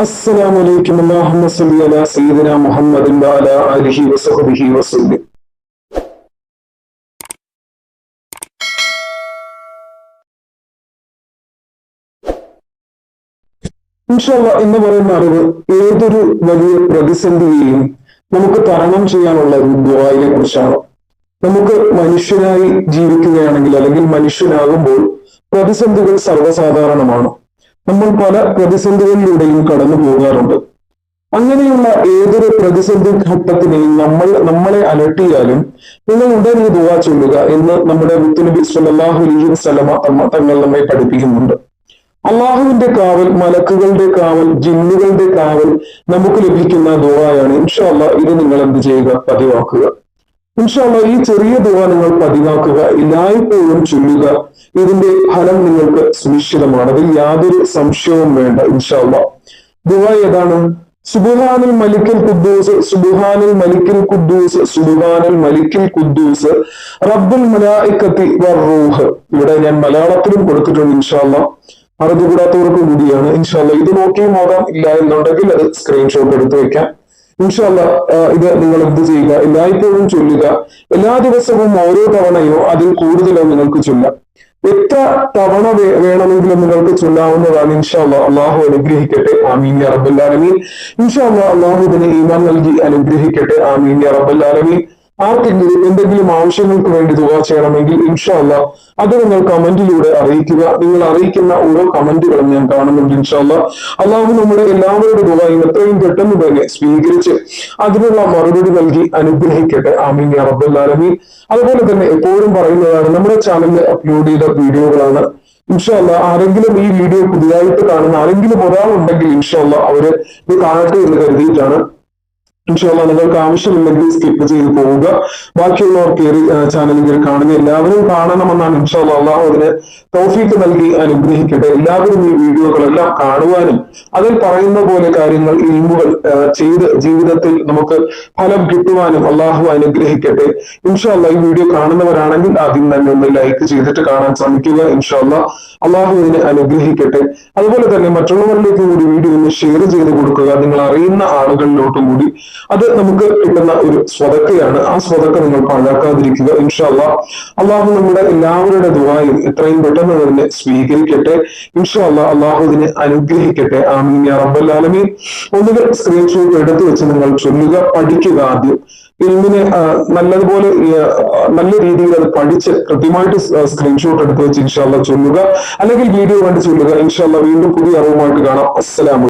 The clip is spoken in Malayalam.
السلام عليكم اللهم صل على سيدنا محمد وعلى آله وصحبه وسلم ഇൻഷല്ല എന്ന് പറയുന്ന അറിവ് ഏതൊരു വലിയ പ്രതിസന്ധിയെയും നമുക്ക് തരണം ചെയ്യാനുള്ള ഒരു ദുബായിനെ കുറിച്ചാണ് നമുക്ക് മനുഷ്യനായി ജീവിക്കുകയാണെങ്കിൽ അല്ലെങ്കിൽ മനുഷ്യനാകുമ്പോൾ പ്രതിസന്ധികൾ സർവ്വസാധാരണമാണ് നമ്മൾ പല പ്രതിസന്ധികളിലൂടെയും കടന്നു പോകാറുണ്ട്. അങ്ങനെയുള്ള ഏതൊരു പ്രതിസന്ധി ഘട്ടത്തിനെയും നമ്മൾ നമ്മളെ അലട്ടിയാലും നിങ്ങൾ ഉടനെ ദുവാ ചൊല്ലുക എന്ന് നമ്മുടെ മുത്തുനബി സല്ലല്ലാഹു അലൈഹി തമ്മ തങ്ങൾ നമ്മെ പഠിപ്പിക്കുന്നുണ്ട്. അള്ളാഹുവിന്റെ കാവൽ മലക്കുകളുടെ കാവൽ ജിന്നുകളുടെ കാവൽ നമുക്ക് ലഭിക്കുന്ന ദുവായാണ് ഇൻഷാല്ല ഇത് നിങ്ങൾ എന്ത് ചെയ്യുക? പതിവാക്കുക. ഇൻഷാല്ല ഈ ചെറിയ ദുവ നിങ്ങൾ പതിവാക്കുക. എല്ലായ്പ്പോഴും ചൊല്ലുക. ഇതിന്റെ ഫലം നിങ്ങൾക്ക് സുനിശ്ചിതമാണ്. അതിൽ യാതൊരു സംശയവും വേണ്ട ഇൻഷാല്ല ദുവ ഏതാണ്? സുബുഹാനിൽ മലിക്കൽ കുദ്ദൂസ് സുബുഹാനിൽ മലിക്കൽ കുദ്ദൂസ് സുബുഹാനിൽ മലിക്കൽ കുദ്ദൂസ് റബ്ബുൽ മലായിക്കത്തി റൂഹ്. ഇവിടെ ഞാൻ മലയാളത്തിലും കൊടുത്തിട്ടുണ്ട് ഇൻഷാല്ല അറിഞ്ഞുകൂടാത്തവർക്ക് കൂടിയാണ് ഇൻഷാല്ല ഇത് നോക്കിയും ഓടാം ഇല്ല എന്നുണ്ടെങ്കിൽ അത് സ്ക്രീൻഷോട്ട് എടുത്തു വെക്കാം. ഇൻഷാല്ല ഇത് നിങ്ങൾ എന്ത് ചെയ്യുക? എല്ലായ്പ്പോഴും ചൊല്ലുക. എല്ലാ ദിവസവും ഓരോ തവണയോ അതിൽ കൂടുതലോ നിങ്ങൾക്ക് ചൊല്ലാം. എത്ര തവണ വേണമെങ്കിലും നിങ്ങൾക്ക് ചൊല്ലാവുന്നതാണ് ഇൻഷാല്ല അള്ളാഹു അനുഗ്രഹിക്കട്ടെ. ആമീൻ യാ റബ്ബുല്ലാലമീൻ ഇൻഷാല്ല അള്ളാഹു ഇതിന് ഈമാൻ നൽകി അനുഗ്രഹിക്കട്ടെ. ആമീൻ യാ റബ്ബുല്ലാലമീൻ ആർക്കെങ്കിലും എന്തെങ്കിലും ആവശ്യങ്ങൾക്ക് വേണ്ടി ദുവാ ചെയ്യണമെങ്കിൽ ഇൻഷാല്ല അത് നിങ്ങൾ കമന്റിലൂടെ അറിയിക്കുക. നിങ്ങൾ അറിയിക്കുന്ന ഓരോ കമന്റുകളും ഞാൻ കാണുന്നുണ്ട് ഇൻഷാല്ല അള്ളാഹു നമ്മുടെ എല്ലാവരുടെ ദുവായും എത്രയും പെട്ടെന്ന് തന്നെ സ്വീകരിച്ച് അതിനുള്ള മറുപടി നൽകി അനുഗ്രഹിക്കട്ടെ. ആമീൻ റബ്ബുല്ലാലമീൻ അതുപോലെ തന്നെ എപ്പോഴും പറയുന്നതാണ് നമ്മുടെ ചാനലിൽ അപ്ലോഡ് ചെയ്ത വീഡിയോകളാണ്. ഇൻഷാല്ല ആരെങ്കിലും ഈ വീഡിയോ പുതിയതായിട്ട് കാണുന്ന ആരെങ്കിലും ഒരാളുണ്ടെങ്കിൽ ഇൻഷാല്ല അവർ ഇത് കാണട്ടെ എന്ന് കരുതിയിട്ടാണ് ഇൻഷാല്ല നിങ്ങൾക്ക് ആവശ്യമില്ലെങ്കിൽ സ്കിപ്പ് ചെയ്ത് പോവുക. ബാക്കിയുള്ളവർ കയറി ചാനൽ കയറി കാണുക എല്ലാവരും കാണണമെന്നാണ് ഇൻഷാല്ല അള്ളാഹു അതിന് തൗഫീക്ക് നൽകി അനുഗ്രഹിക്കട്ടെ. എല്ലാവരും ഈ വീഡിയോകളെല്ലാം കാണുവാനും അതിൽ പറയുന്ന പോലെ കാര്യങ്ങൾ ഇൽമുകൾ ചെയ്ത് ജീവിതത്തിൽ നമുക്ക് ഫലം കിട്ടുവാനും അള്ളാഹു അനുഗ്രഹിക്കട്ടെ. ഇൻഷാല്ല ഈ വീഡിയോ കാണുന്നവരാണെങ്കിൽ ആദ്യം തന്നെ ഒന്ന് ലൈക്ക് ചെയ്തിട്ട് കാണാൻ ശ്രമിക്കുക ഇൻഷാല്ല അള്ളാഹു ഇതിനെ അനുഗ്രഹിക്കട്ടെ. അതുപോലെ തന്നെ മറ്റുള്ളവരിലേക്ക് കൂടി വീഡിയോ ഒന്ന് ഷെയർ ചെയ്ത് കൊടുക്കുക. നിങ്ങൾ അറിയുന്ന ആളുകളിലോട്ടും കൂടി അത് നമുക്ക് കിട്ടുന്ന ഒരു സ്വതക്കയാണ്. ആ സ്വതക്ക നിങ്ങൾ പാഴാക്കാതിരിക്കുക. ഇൻഷാല്ല അള്ളാഹു നമ്മുടെ എല്ലാവരുടെ ദുബായും എത്രയും പെട്ടെന്ന് തന്നെ സ്വീകരിക്കട്ടെ. ഇൻഷാല്ല അള്ളാഹു ഇതിനെ അനുഗ്രഹിക്കട്ടെ. ആമീൻ യാ റബ്ബല്ലാലമീൻ ഒന്നുകിൽ സ്ക്രീൻഷോട്ട് എടുത്തു വെച്ച് നിങ്ങൾ ചൊല്ലുക പഠിക്കുക ആദ്യം. ഇൽമിനെ നല്ലതുപോലെ നല്ല രീതിയിൽ അത് പഠിച്ച് കൃത്യമായിട്ട് സ്ക്രീൻഷോട്ട് എടുത്ത് വെച്ച് ഇൻഷാല്ല ചൊല്ലുക. അല്ലെങ്കിൽ വീഡിയോ കണ്ട് ചൊല്ലുക. ഇൻഷാല്ല വീണ്ടും പുതിയ അറിവുമായിട്ട് കാണാം. അസ്സലാമു